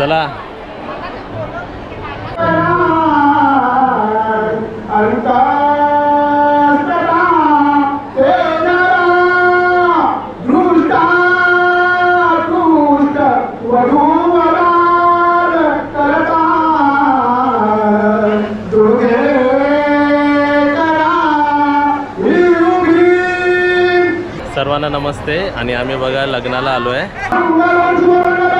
चला. सर्वांना नमस्ते आणि आम्ही बघा लग्नाला आलो आहे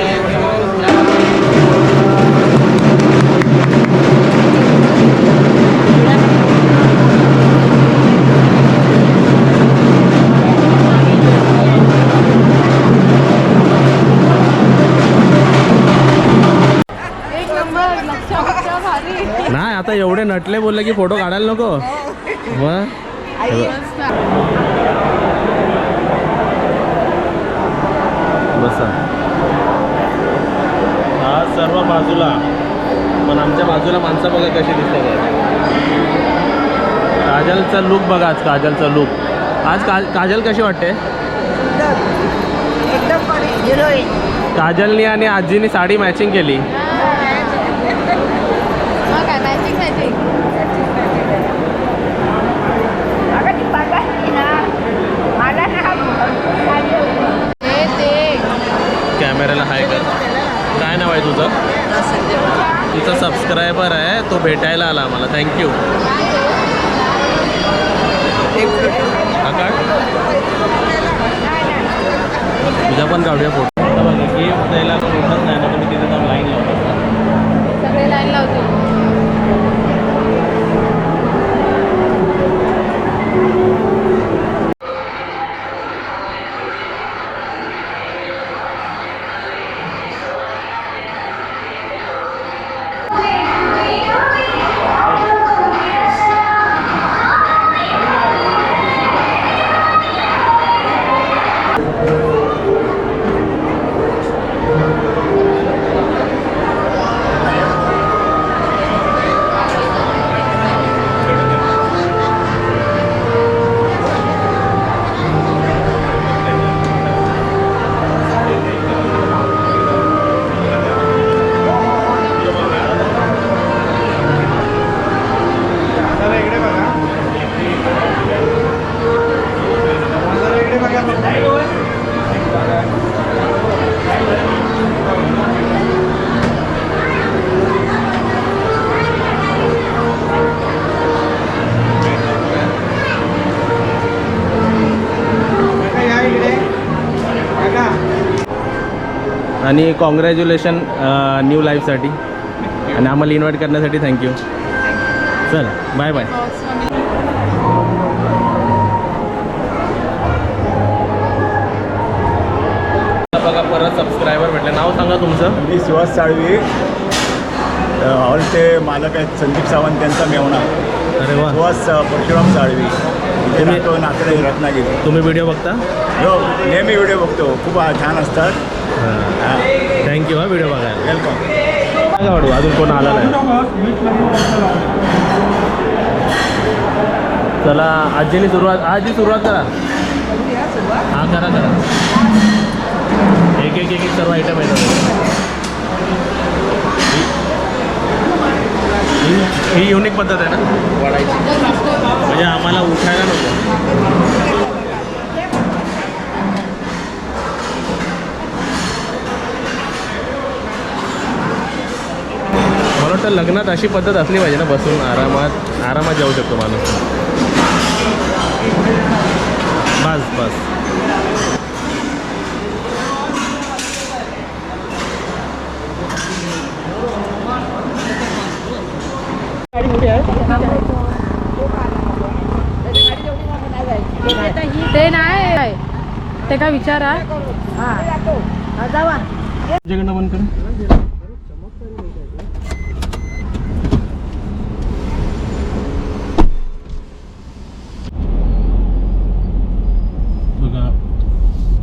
आता एवढे नटले बोलले की फोटो काढायला नको. मग बसा. हा सर्व बाजूला. पण आमच्या बाजूला माणसं बघा कशी दिसतात. आज. काजलचा लुक बघा आज काजलचा लुक आज का काजल कशी वाटते? काजलनी आणि आजीनी साडी मॅचिंग केली मग काय मॅचिंग मॅचिंग अगं ती बघायची ना मला ना हे ते कॅमेऱ्याला हाय कर. काय नाव आहे तुझं? तुझा सबस्क्रायबर आहे तो भेटायला आला आम्हाला. थँक्यू हा काढ तुझा पण काढूया फोटो आता गिफ्ट द्यायला आणि कॉंग्रॅच्युलेशन न्यू लाईफसाठी आणि आम्हाला इन्व्हाइट करण्यासाठी थँक्यू चल बाय बाय बघा परत सबस्क्रायबर भेटले. नाव सांगा तुमचं. मी सुहास साळवी. हॉलचे मालक आहेत संदीप सावंत यांचा मेवणा अरे वा. सुहास परशुराम साळवी. इथे तुम्ही- राहतो नाकडे रत्नागिरी. तुम्ही व्हिडिओ बघता? हो नेहमी व्हिडिओ बघतो. खूप छान असतात. थँक्यू हा व्हिडिओ बघायला. वेलकम वाढू अजून कोण आला नाही. चला आजीने सुरुवात आजी सुरुवात करा. हां करा करा. एक एक एक सर्व आयटम येतात ही- ही युनिक पद्धत आहे ना? लग्नात अशी पद्धत असली पाहिजे ना बसून आरामात आरामात जाऊ शकतो माणूस. बस बस. ते नाही. ते काय विचारा. तुझ्याकडनं बंद कर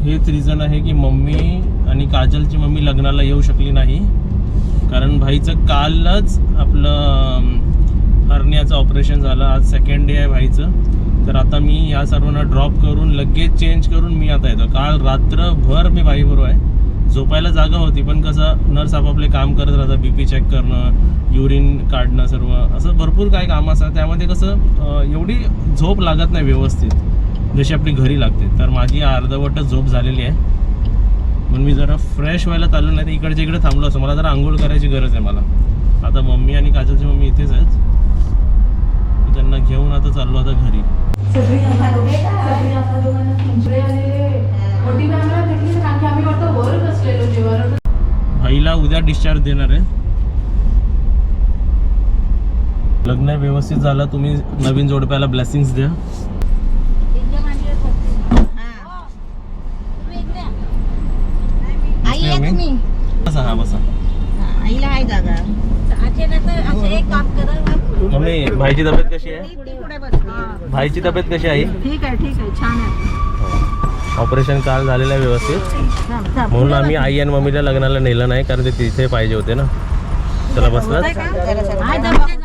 हेच रिझन आहे की मम्मी आणि काजलची मम्मी लग्नाला येऊ शकली नाही. कारण भाईचं कालच आपलं हरण्याचं ऑपरेशन झालं. आज सेकंड डे आहे भाईचं. तर आता मी ह्या सर्वांना ड्रॉप करून लगेच चेंज करून मी आता येतो. काल रात्रभर मी भाईबरोबर आहे. झोपायला जागा होती पण कसं नर्स आपापले काम करत राहतात बी पी चेक करणं युरिन काढणं सर्व. असं भरपूर काय काम असतात. त्यामध्ये कसं एवढी झोप लागत नाही व्यवस्थित. जशी आपली घरी लागते. तर माझी अर्धवटच झोप झालेली आहे. म्हणून मी जरा फ्रेश व्हायला चाललो नाही तर इकडच्या इकडे थांबलो असतो. मला जरा आंघोळ करायची गरज आहे मला. आता मम्मी आणि काजलची मम्मी इथेच आहेत. त्यांना घेऊन आता चाललो आता घरी. भाईला उद्या डिस्चार्ज देणार आहे. लग्न व्यवस्थित झालं तुम्ही नवीन जोडप्याला ब्लेसिंग्स द्या. तुम्ही? बसा हा बसा. आईला आहे जागा. असं एक काम करा मम्मी भाईची तब्येत कशी आहे? पुढे भाईची तब्येत कशी आहे ठीक आहे ठीक आहे. छान आहे. ऑपरेशन काल झालेलं आहे व्यवस्थित. थांब, थांब. म्हणून आम्ही आई आणि मम्मीला लग्नाला नेलं नाही कारण ते तिथे पाहिजे होते ना. चला आहे दवाखान्यात